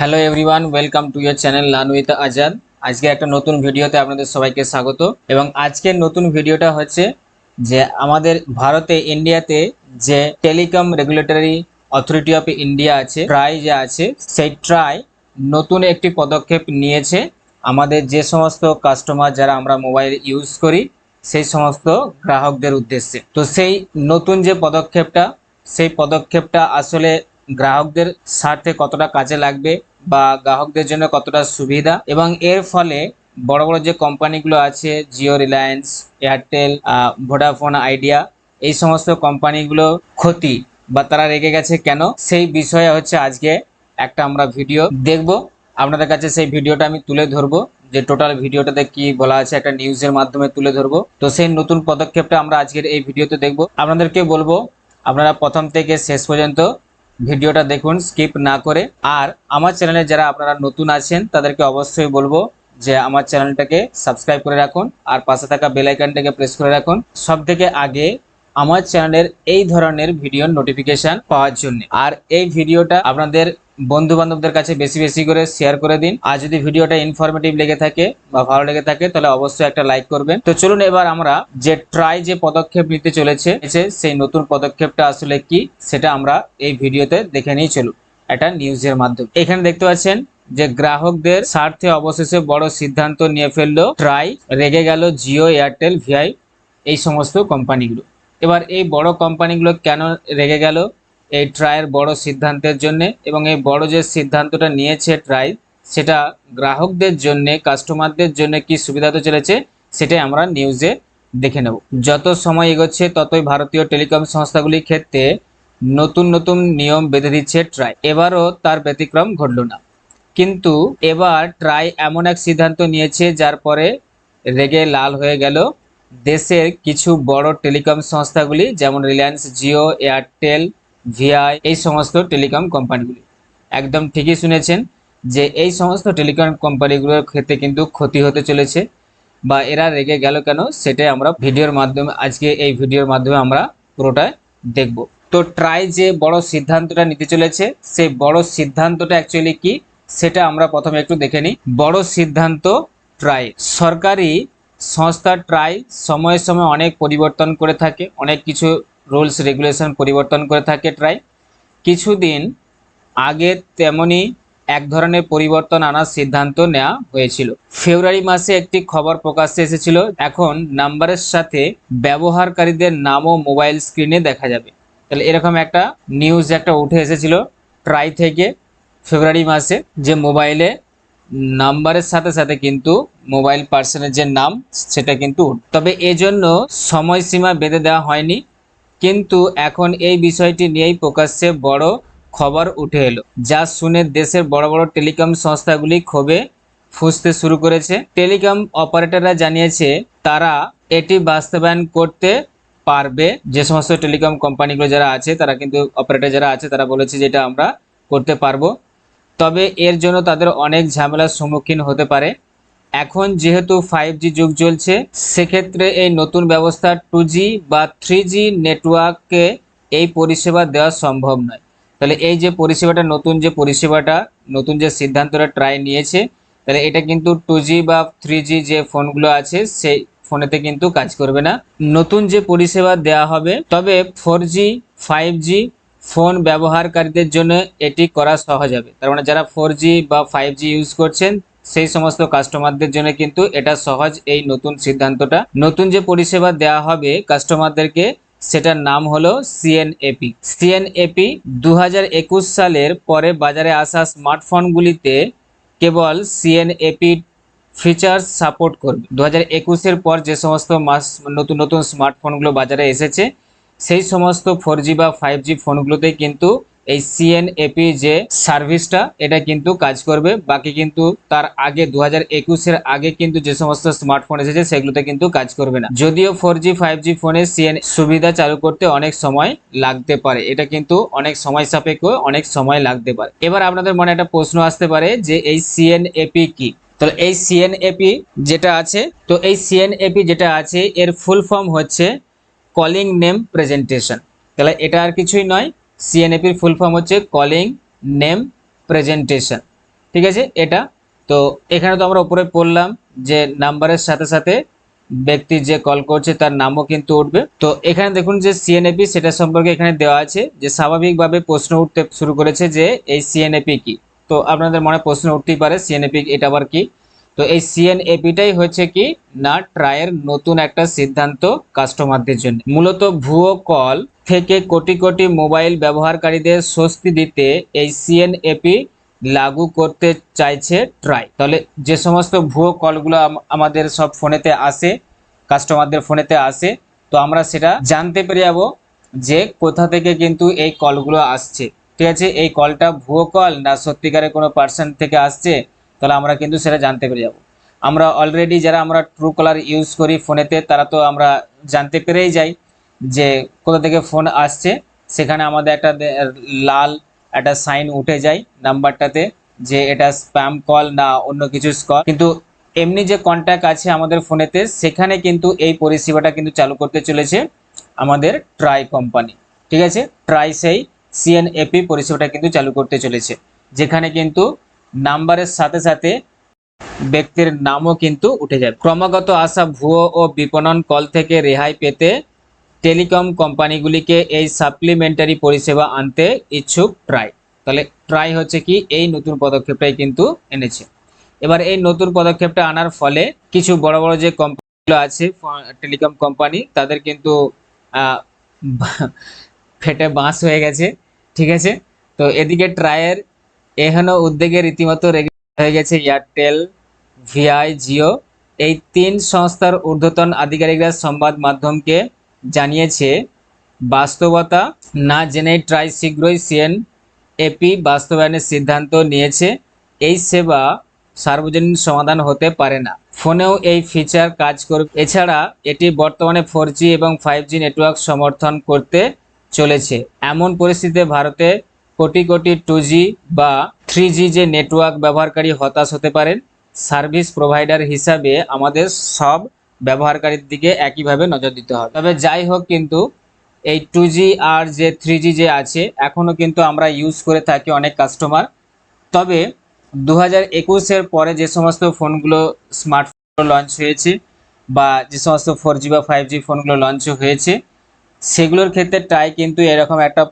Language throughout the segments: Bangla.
Hello everyone welcome to your channel learn with Azad আজকে একটা নতুন ভিডিওতে আপনাদের সবাইকে স্বাগত। এবং আজকের নতুন ভিডিওটা হচ্ছে যে আমাদের ভারতে ইন্ডিয়াতে যে telecom regulatory authority of India আছে ট্রাই যে আছে, সেই ট্রাই নতুন একটি পদক্ষেপ নিয়েছে। আমাদের যে সমস্ত কাস্টমার যারা আমরা মোবাইল ইউজ করি, সেই সমস্ত গ্রাহকদের উদ্দেশ্যে। তো সেই নতুন যে পদক্ষেপটা, সেই পদক্ষেপটা আসলে গ্রাহকদের স্বার্থে কতটা কাজে লাগবে বা গ্রাহকদের জন্য কতটা সুবিধা এবং এর ফলে বড় বড় যে কোম্পানিগুলো আছে Jio Reliance Airtel Vodafone Idea এই সমস্ত কোম্পানিগুলো ক্ষতি বা তারা রেগে গেছে কেন? সেই বিষয়ে হচ্ছে আজকে একটা আমরা ভিডিও দেখব। আপনাদের কাছে সেই ভিডিওটা আমি তুলে ধরবো, যে টোটাল ভিডিওটাতে কি বলা আছে, একটা নিউজের মাধ্যমে তুলে ধরবো। তো সেই নতুন পদক্ষেপটা আমরা আজকের এই ভিডিওতে দেখব। আপনাদেরকে বলব, আপনারা প্রথম থেকে শেষ পর্যন্ত ভিডিওটা দেখুন স্কিপ না করে। আর আমার চ্যানেলে যারা আপনারা নতুন আছেন, তাদেরকে অবশ্যই বলব যে আমার চ্যানেলটাকে সাবস্ক্রাইব করে রাখুন আর পাশে থাকা বেল আইকনটাকে প্রেস করে রাখুন সব থেকে আগে আমার চ্যানেলের এই ধরনের ভিডিও নোটিফিকেশন পাওয়ার জন্য। আর এই ভিডিওটা আপনাদের বন্ধু বান্ধবদের কাছে বেশি বেশি করে শেয়ার করে দিন। আর যদি ভিডিওটা ইনফরমেটিভ লেগে থাকে বা ভালো লেগে থাকে, তাহলে অবশ্যই একটা লাইক করবেন। তো চলুন এবার আমরা যে ট্রাই যে পদক্ষেপ নিতে চলেছে সেই নতুন পদক্ষেপটা আসলে কি, সেটা আমরা এই ভিডিওতে দেখে নিই। চলুন, একটা নিউজের মাধ্যমে। এখানে দেখতে পাচ্ছেন যে গ্রাহকদের স্বার্থে অবশেষে বড় সিদ্ধান্ত নিয়ে ফেলল ট্রাই রেগে গেল জিও এয়ারটেল ভিআই এই সমস্ত কোম্পানিগুলো এবার এই বড় কোম্পানিগুলো কেন রেগে গেল? এই ট্রায়ের বড় সিদ্ধান্তের জন্য এবং এই বড় যে সিদ্ধান্তটা নিয়েছে ট্রাই, সেটা গ্রাহকদের জন্য, কাস্টমারদের জন্য কি সুবিধা তো চলেছে, সেটাই আমরা নিউজে দেখে নেব। যত সময় এগোচ্ছে, ততই ভারতীয় টেলিকম সংস্থাগুলির ক্ষেত্রে নতুন নতুন নিয়ম বেঁধে দিচ্ছে ট্রাই। এবারও তার ব্যতিক্রম ঘটল না। কিন্তু এবার ট্রাই এমন এক সিদ্ধান্ত নিয়েছে, যার পরে রেগে লাল হয়ে গেল দেশের কিছু বড় টেলিকম সংস্থাগুলি, যেমন রিলায়েন্স জিও, এয়ারটেল ভিআই এই সমস্ত টেলিকম কোম্পানিগুলি একদম ঠিকই শুনেছেন যে এই সমস্ত টেলিকম কোম্পানিগুলোর ক্ষেত্রে কিন্তু ক্ষতি হতে চলেছে বা এরা রেগে গেল কেন সেটাই আমরা ভিডিওর মাধ্যমে, আজকে এই ভিডিওর মাধ্যমে আমরা পুরোটাই দেখব। তো ট্রাই যে বড় সিদ্ধান্তটা নিতে চলেছে, সেই বড় সিদ্ধান্তটা অ্যাকচুয়ালি কি সেটা আমরা প্রথমে একটু দেখে নিই। বড় সিদ্ধান্ত ট্রাই সরকারি সংস্থা ট্রাই সময়ে সময়ে অনেক পরিবর্তন করে থাকে, অনেক কিছু রুলস রেগুলেশন পরিবর্তন করে থাকে ট্রাই। কিছুদিন আগে তেমনি এক ধরনের পরিবর্তন আনার সিদ্ধান্ত নেওয়া হয়েছিল। ফেব্রুয়ারি মাসে একটি খবর প্রকাশ্যে এসেছিল। এখন নাম্বারের সাথে ব্যবহারকারীদের নামও মোবাইল স্ক্রিনে দেখা যাবে। তাহলে এরকম একটা নিউজ একটা উঠে এসেছিল ট্রাই থেকে ফেব্রুয়ারি মাসে যে মোবাইলে নাম্বারের সাথে সাথে কিন্তু মোবাইল পার্সনের যে নাম, সেটা কিন্তু তবে এজন্য সময়সীমা বেঁধে দেওয়া হয়নি। কিন্তু এখন এই বিষয়টি নিয়েই প্রকাশ্যে বড় খবর উঠে এলো, যা শুনে দেশের বড় বড় টেলিকম সংস্থাগুলি ক্ষোভে ফুসতে শুরু করেছে। টেলিকম অপারেটররা জানিয়েছে, তারা এটি বাস্তবায়ন করতে পারবে। যে সমস্ত টেলিকম কোম্পানিগুলো যারা আছে, তারা কিন্তু অপারেটর যারা আছে, তারা বলেছে যেটা আমরা করতে পারব। তবে এর জন্য তাদের অনেক ঝামেলার সম্মুখীন হতে পারে। এখন যেহেতু ফাইভ জি যুগ চলছে, সেক্ষেত্রে এই নতুন ব্যবস্থা টু জি বা থ্রি জি নেটওয়ার্ককে এই পরিষেবা দেওয়া সম্ভব নয়। তাহলে এই যে পরিষেবাটা, নতুন যে পরিষেবাটা, নতুন যে সিদ্ধান্তটা ট্রাই নিয়েছে, তাহলে এটা কিন্তু টু জি বা থ্রি জি যে ফোনগুলো আছে, সেই ফোনেতে কিন্তু কাজ করবে না। নতুন যে পরিষেবা দেওয়া হবে, তবে four G five G phone ব্যবহারকারীদের জন্য এটি করা সহজ হবে। তার মানে যারা ফোর জি বা ফাইভ জি ইউজ করছেন সেই সমস্ত কাস্টমারদের জন্য কিন্তু এটা সহজ এই নতুন সিদ্ধান্তটা। নতুন যে পরিষেবা দেওয়া হবে কাস্টমারদেরকে সেটার নাম হলো সিএনএপি সিএনএপি দু হাজার একুশ সালের পরে বাজারে আসা স্মার্টফোনগুলিতে কেবল সিএনএপি ফিচার্স সাপোর্ট করবে। দু হাজার একুশের পর যে সমস্ত মাস, নতুন নতুন স্মার্টফোনগুলো বাজারে এসেছে, সেই সমস্ত ফোর বা ফাইভ জি ফোনগুলোতে কিন্তু এই সিএনএপি যে সার্ভিসটা এটা কিন্তু কাজ করবে। বাকি কিন্তু তার আগে দু হাজার একুশের আগে কিন্তু যে সমস্ত স্মার্টফোন এসেছে, সেগুলোতে কিন্তু কাজ করবে না। যদিও ফোর জি ফাইভ জি ফোনে সিএন সুবিধা চালু করতে অনেক সময় লাগতে পারে। এটা কিন্তু অনেক সময় সাপেক্ষ, অনেক সময় লাগতে পারে। এবার আপনাদের মনে একটা প্রশ্ন আসতে পারে যে, এই সিএনএপি কি? তো এই সিএনএপি যেটা আছে, তো এই সিএনএপি যেটা আছে, এর ফুল ফর্ম হচ্ছে কলিং নেম প্রেজেন্টেশন তাহলে এটা আর কিছুই নয় সিএনএপির ফুল ফর্ম হচ্ছে কলিং নেম প্রেজেন্টেশন ঠিক আছে? এটা তো এখানে তো আমরা উপরে পড়লাম যে নাম্বারের সাথে সাথে ব্যক্তি যে কল করছে তার নামও কিন্তু উঠবে। তো এখানে দেখুন যে সিএনএপি সেটা সম্পর্কে এখানে দেওয়া আছে যে স্বাভাবিকভাবে প্রশ্ন উঠতে শুরু করেছে যে এই সিএনএপি কি? তো আপনাদের মনে প্রশ্ন উঠতেই পারে সিএনএপি এটা আবার কি? তো এই সিএনএপিটাই হচ্ছে কি না ট্রায়ের নতুন একটা সিদ্ধান্ত কাস্টমারদের জন্য। মূলত ভুয়ো কল থেকে কোটি কোটি মোবাইল ব্যবহারকারীদের স্বস্তি দিতে এই সিএনএপি লাগু করতে চাইছে ট্রাই তাহলে যে সমস্ত ভুয়ো কলগুলো আমাদের সব ফোনেতে আসে, কাস্টমারদের ফোনেতে আসে, তো আমরা সেটা জানতে পেরে যাব যে কোথা থেকে কিন্তু এই কলগুলো আসছে। ঠিক আছে, এই কলটা ভুয়ো কল না সত্যিকারের কোনো পার্সন থেকে আসছে, তাহলে আমরা কিন্তু সেটা জানতে পেরে যাব। আমরা অলরেডি যারা আমরা ট্রু কলার ইউজ করি ফোনেতে, তারা তো আমরা জানতে পেরেই যাই। যে কোথা থেকে ফোন আসছে, সেখানে আমাদের একটা লাল একটা সাইন উঠে যায় নাম্বারটাতে যে এটা স্প্যাম কল না অন্য কিছু কল কিন্তু এমনি যে কন্ট্যাক্ট আছে আমাদের ফোনেতে সেখানে কিন্তু এই পরিষেবাটা কিন্তু চালু করতে চলেছে আমাদের ট্রাই কোম্পানি ঠিক আছে? ট্রাই সেই সিএনএপি পরিষেবাটা কিন্তু চালু করতে চলেছে। যেখানে কিন্তু নাম্বারের সাথে সাথে ব্যক্তির নামও কিন্তু উঠে যাবে ক্রমাগত আসা ভুয়ো ও বিপণন কল থেকে রেহাই পেতে টেলিকম কোম্পানিগুলিকে এই সাপ্লিমেন্টারি পরিষেবা আনতে ইচ্ছুক ট্রাই। তাহলে ট্রাই হচ্ছে কি, এই নতুন পদক্ষেপটাই কিন্তু এনেছে। এবার এই নতুন পদক্ষেপটা আনার ফলে কিছু বড় বড় যে কোম্পানিগুলো আছে টেলিকম কোম্পানি, তাদের কিন্তু ফেটে বাঁশ হয়ে গেছে, ঠিক আছে? তো এদিকে ট্রায়ের এখনও উদ্যোগে রীতিমতো রেগে হয়ে গেছে এয়ারটেল, ভিআই, জিও। এই তিন সংস্থার ঊর্ধ্বতন আধিকারিকরা সংবাদ মাধ্যমকে জানিয়েছে, বাস্তবতা না জেনেই ট্রাই শীঘ্রই সিএন এপি বাস্তবায়নের সিদ্ধান্ত নিয়েছে। এই সেবা সার্বজনীন সমাধান হতে পারে না। ফোনেও এই ফিচার কাজ করবে। এছাড়া এটি বর্তমানে ফোর এবং ফাইভ নেটওয়ার্ক সমর্থন করতে চলেছে। এমন পরিস্থিতিতে ভারতে কোটি কোটি টু বা থ্রি যে নেটওয়ার্ক ব্যবহারকারী হতাশ হতে পারেন, সার্ভিস প্রোভাইডার হিসাবে আমাদের সব ব্যবহারকারীর দিকে একইভাবে নজর দিতে হবে। তবে যাই হোক কিন্তু, এই টু জি আর যে থ্রি জি যে আছে এখনও কিন্তু আমরা ইউজ করে থাকি অনেক কাস্টমার তবে দু হাজার একুশের পরে যে সমস্ত ফোনগুলো স্মার্টফোন লঞ্চ হয়েছে বা যে সমস্ত ফোর জি বা ফাইভ জি ফোনগুলো লঞ্চ হয়েছে, সেগুলোর ক্ষেত্রে ট্রাই কিন্তু এরকম একটা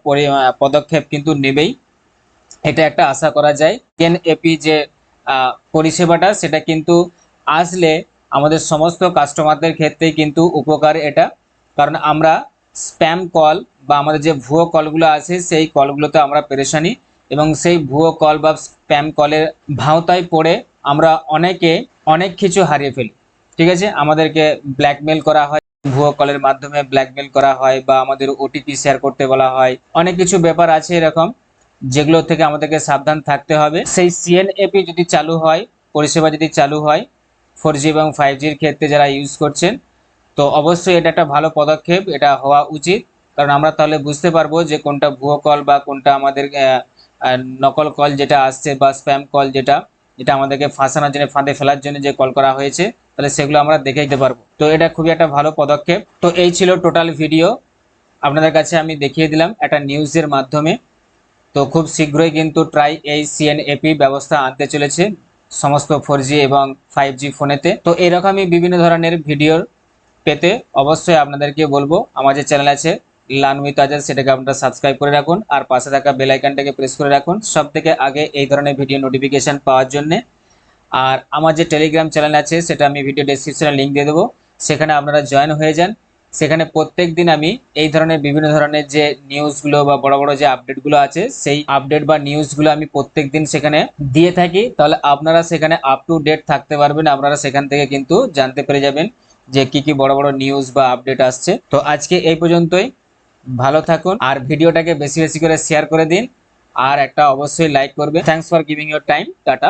পদক্ষেপ কিন্তু নেবেই। এটা একটা আশা করা যায়। কেন এপি যে পরিষেবাটা, সেটা কিন্তু আসলে আমাদের সমস্ত কাস্টমারদের ক্ষেত্রেই কিন্তু উপকার এটা। কারণ আমরা স্প্যাম কল বা আমাদের যে ভুয়ো কলগুলো আছে, সেই কলগুলোতে আমরা পেরেশানি এবং সেই ভুয়ো কল বা স্প্যাম কলের ভাওতায় পড়ে আমরা অনেকে অনেক কিছু হারিয়ে ফেলি। ঠিক আছে? আমাদেরকে ব্ল্যাকমেল করা হয়, ভুয়ো কলের মাধ্যমে ব্ল্যাকমেল করা হয় বা আমাদের ওটিপি শেয়ার করতে বলা হয়। অনেক কিছু ব্যাপার আছে এরকম যেগুলো থেকে আমাদেরকে সাবধান থাকতে হবে। সেই সিএনএপি যদি চালু হয়, পরিষেবা যদি চালু হয় ফোর জি এবং ফাইভ জির ক্ষেত্রে যারা ইউজ করছেন, তো অবশ্যই এটা একটা ভালো পদক্ষেপ, এটা হওয়া উচিত। কারণ আমরা তাহলে বুঝতে পারব যে কোনটা ভুয়ো কল বা কোনটা আমাদের নকল কল যেটা আসছে বা স্প্যাম কল যেটা যেটা আমাদেরকে ফাঁসানোর জন্য, ফাঁদে ফেলার জন্য যে কল করা হয়েছে, তাহলে সেগুলো আমরা দেখে দিতে পারব। তো এটা খুবই একটা ভালো পদক্ষেপ। তো এই ছিল টোটাল ভিডিও। আপনাদের কাছে আমি দেখিয়ে দিলাম একটা নিউজের মাধ্যমে। তো খুব শীঘ্রই কিন্তু ট্রাই এই সিএনএপি ব্যবস্থা আনতে চলেছে। সমস্ত ফোর এবং ফাইভ জি ফোনেতে। তো এরকমই বিভিন্ন ধরনের ভিডিওর পেতে অবশ্যই আপনাদেরকে বলব। আমার যে চ্যানেল আছে লান উইথ আজাদ সেটাকে আপনারা সাবস্ক্রাইব করে রাখুন আর পাশে থাকা বেল আইকনটাকে প্রেস করে রাখুন। সব থেকে আগে এই ধরনের ভিডিও নোটিফিকেশন পাওয়ার জন্য। আর আমার যে টেলিগ্রাম চ্যানেল আছে, সেটা আমি ভিডিও ডেসক্রিপশনে লিঙ্ক দিয়ে দেবো। সেখানে আপনারা জয়েন হয়ে যান। সেখানে প্রত্যেক দিন আমি এই ধরনের বিভিন্ন ধরনের যে নিউজগুলো বা বড় বড় যে আপডেটগুলো আছে, সেই আপডেট বা নিউজগুলো আমি প্রত্যেক দিন সেখানে দিয়ে থাকি। তাহলে আপনারা সেখানে আপ টু ডেট থাকতে পারবেন, আপনারা সেখান থেকে কিন্তু জানতে পেরে যাবেন যে কি কি বড় বড় নিউজ বা আপডেট আসছে। তো আজকে এই পর্যন্তই, ভালো থাকুন আর ভিডিওটাকে বেশি বেশি করে শেয়ার করে দিন। আর একটা অবশ্যই লাইক করবে thanks for giving your time tata.